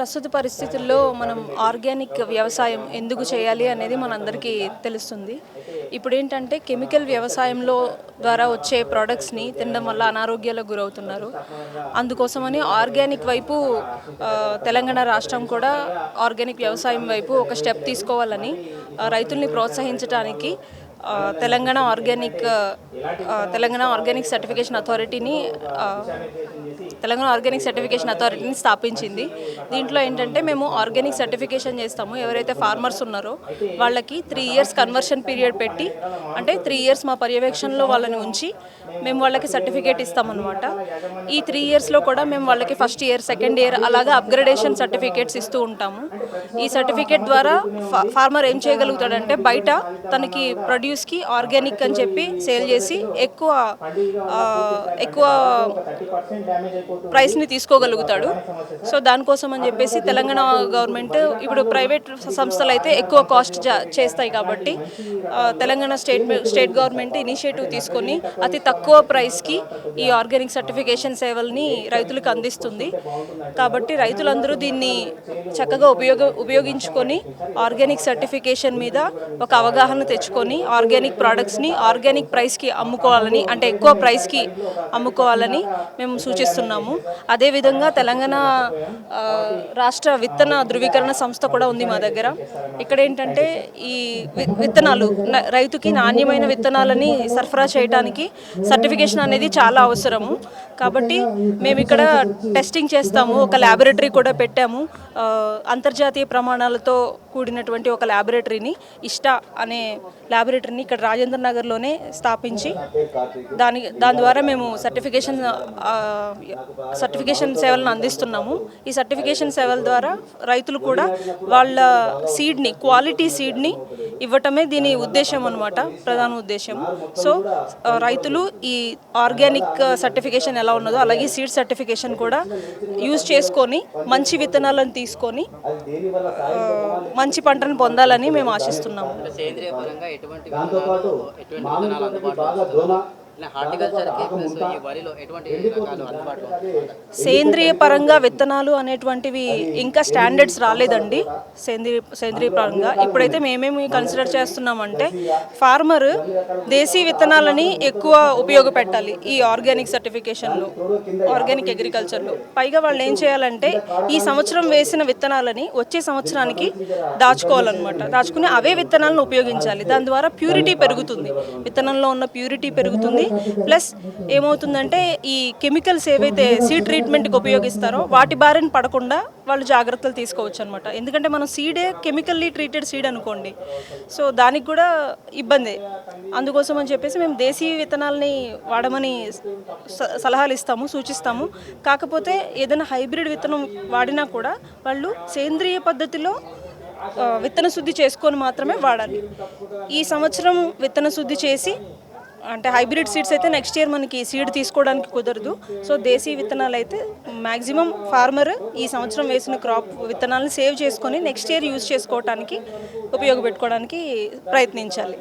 ప్రస్తుత పరిస్థితుల్లో మనం ఆర్గానిక్ వ్యవసాయం ఎందుకు చేయాలి అనేది మనందరికీ తెలుస్తుంది. ఇప్పుడు ఏంటంటే కెమికల్ వ్యవసాయంలో ద్వారా వచ్చే ప్రోడక్ట్స్ని తినడం వల్ల అనారోగ్యాలకు గురవుతున్నారు. అందుకోసమని ఆర్గానిక్ వైపు తెలంగాణ రాష్ట్రం కూడా ఆర్గానిక్ వ్యవసాయం వైపు ఒక స్టెప్ తీసుకోవాలని రైతుల్ని ప్రోత్సహించడానికి Telangana organic Telangana organic certification అథారిటీని Telangana organic certification అథారిటీని స్థాపించింది. దీంట్లో ఏంటంటే మేము ఆర్గానిక్ సర్టిఫికేషన్ చేస్తాము. ఎవరైతే ఫార్మర్స్ ఉన్నారో వాళ్ళకి త్రీ ఇయర్స్ కన్వర్షన్ పీరియడ్ పెట్టి అంటే త్రీ ఇయర్స్ మా పర్యవేక్షణలో వాళ్ళని ఉంచి మేము వాళ్ళకి సర్టిఫికేట్ ఇస్తామన్నమాట. ఈ త్రీ ఇయర్స్లో కూడా మేము వాళ్ళకి ఫస్ట్ ఇయర్ సెకండ్ ఇయర్ అలాగా అప్గ్రేడేషన్ సర్టిఫికేట్స్ ఇస్తూ ఉంటాము. ఈ సర్టిఫికేట్ ద్వారా ఫా- ఫార్మర్ ఏం చేయగలుగుతాడంటే బయట తనకి ప్రొడ్యూస్ వాల్యూస్కి ఆర్గానిక్ అని చెప్పి సేల్ చేసి ఎక్కువ ఎక్కువ ప్రైస్ని తీసుకోగలుగుతాడు. సో దానికోసం అని చెప్పేసి తెలంగాణ గవర్నమెంట్ ఇప్పుడు ప్రైవేట్ సంస్థలు అయితే ఎక్కువ కాస్ట్ చేస్తాయి కాబట్టి Telangana state state government initiative తీసుకొని అతి తక్కువ ప్రైస్కి ఈ ఆర్గానిక్ సర్టిఫికేషన్ సేవల్ని రైతులకు అందిస్తుంది. కాబట్టి రైతులందరూ దీన్ని చక్కగా ఉపయోగ ఉపయోగించుకొని ఆర్గానిక్ సర్టిఫికేషన్ మీద ఒక అవగాహన తెచ్చుకొని ఆర్గానిక్ ప్రోడక్ట్స్ని ఆర్గానిక్ ప్రైస్కి అమ్ముకోవాలని అంటే ఎక్కువ ప్రైస్కి అమ్ముకోవాలని మేము సూచిస్తున్నాము. అదేవిధంగా తెలంగాణ రాష్ట్ర విత్తన ధృవీకరణ సంస్థ కూడా ఉంది మా దగ్గర. ఇక్కడ ఏంటంటే ఈ విత్తనాలు రైతుకి నాణ్యమైన విత్తనాలని సరఫరా చేయడానికి సర్టిఫికేషన్ అనేది చాలా అవసరము. కాబట్టి మేము ఇక్కడ టెస్టింగ్ చేస్తాము. ఒక ల్యాబొరేటరీ కూడా పెట్టాము. అంతర్జాతీయ ప్రమాణాలతో కూడినటువంటి ఒక ల్యాబొరేటరీని ఇష్ట అనే ల్యాబొరేటరీని ఇక్కడ రాజేంద్ర నగర్లోనే స్థాపించి దాని దాని ద్వారా మేము సర్టిఫికేషన్ సర్టిఫికేషన్ సేవలను అందిస్తున్నాము. ఈ సర్టిఫికేషన్ సేవల ద్వారా రైతులు కూడా వాళ్ళ సీడ్ని క్వాలిటీ సీడ్ని ఇవ్వటమే దీని ఉద్దేశం అనమాట ప్రధాన ఉద్దేశం. సో రైతులు ఈ ఆర్గానిక్ సర్టిఫికేషన్ ఎలా ఉన్నదో అలాగే సీడ్ సర్టిఫికేషన్ కూడా యూజ్ చేసుకొని మంచి విత్తనాలను తీసుకొని మంచి పంటను పొందాలని మేము ఆశిస్తున్నాము. సేంద్రియ పరంగా విత్తనాలు అనేటువంటివి ఇంకా స్టాండర్డ్స్ రాలేదండి. సేంద్రియ సేంద్రియ పరంగా. ఇప్పుడైతే మేమేమి కన్సిడర్ చేస్తున్నామంటే ఫార్మర్ దేశీ విత్తనాలని ఎక్కువ ఉపయోగపెట్టాలి. ఈ ఆర్గానిక్ సర్టిఫికేషన్లో ఆర్గానిక్ అగ్రికల్చర్లో పైగా వాళ్ళు ఏం చేయాలంటే ఈ సంవత్సరం వేసిన విత్తనాలని వచ్చే సంవత్సరానికి దాచుకోవాలన్నమాట. దాచుకుని అవే విత్తనాలను ఉపయోగించాలి. దాని ద్వారా ప్యూరిటీ పెరుగుతుంది. విత్తనంలో ఉన్న ప్యూరిటీ పెరుగుతుంది. ప్లస్ ఏమవుతుందంటే ఈ కెమికల్స్ ఏవైతే సీడ్ ట్రీట్మెంట్కి ఉపయోగిస్తారో వాటి బారిన పడకుండా వాళ్ళు జాగ్రత్తలు తీసుకోవచ్చు అనమాట ఎందుకంటే మనం సీడే కెమికల్లీ ట్రీటెడ్ సీడ్ అనుకోండి. సో దానికి కూడా ఇబ్బందే. అందుకోసం అని చెప్పేసి మేము దేశీ విత్తనాలని వాడమని స- సలహాలు ఇస్తాము సూచిస్తాము. కాకపోతే ఏదైనా హైబ్రిడ్ విత్తనం వాడినా కూడా వాళ్ళు సేంద్రియ పద్ధతిలో విత్తన శుద్ధి చేసుకొని మాత్రమే వాడాలి. ఈ సంవత్సరం విత్తన శుద్ధి చేసి అంటే హైబ్రిడ్ సీడ్స్ అయితే నెక్స్ట్ ఇయర్ మనకి సీడ్ తీసుకోవడానికి కుదరదు. సో దేశీ విత్తనాలు అయితే మ్యాక్సిమం ఫార్మర్ ఈ సంవత్సరం వేసిన క్రాప్ విత్తనాలను సేవ్ చేసుకొని నెక్స్ట్ ఇయర్ యూజ్ చేసుకోవడానికి ఉపయోగపెట్టుకోవడానికి ప్రయత్నించాలి.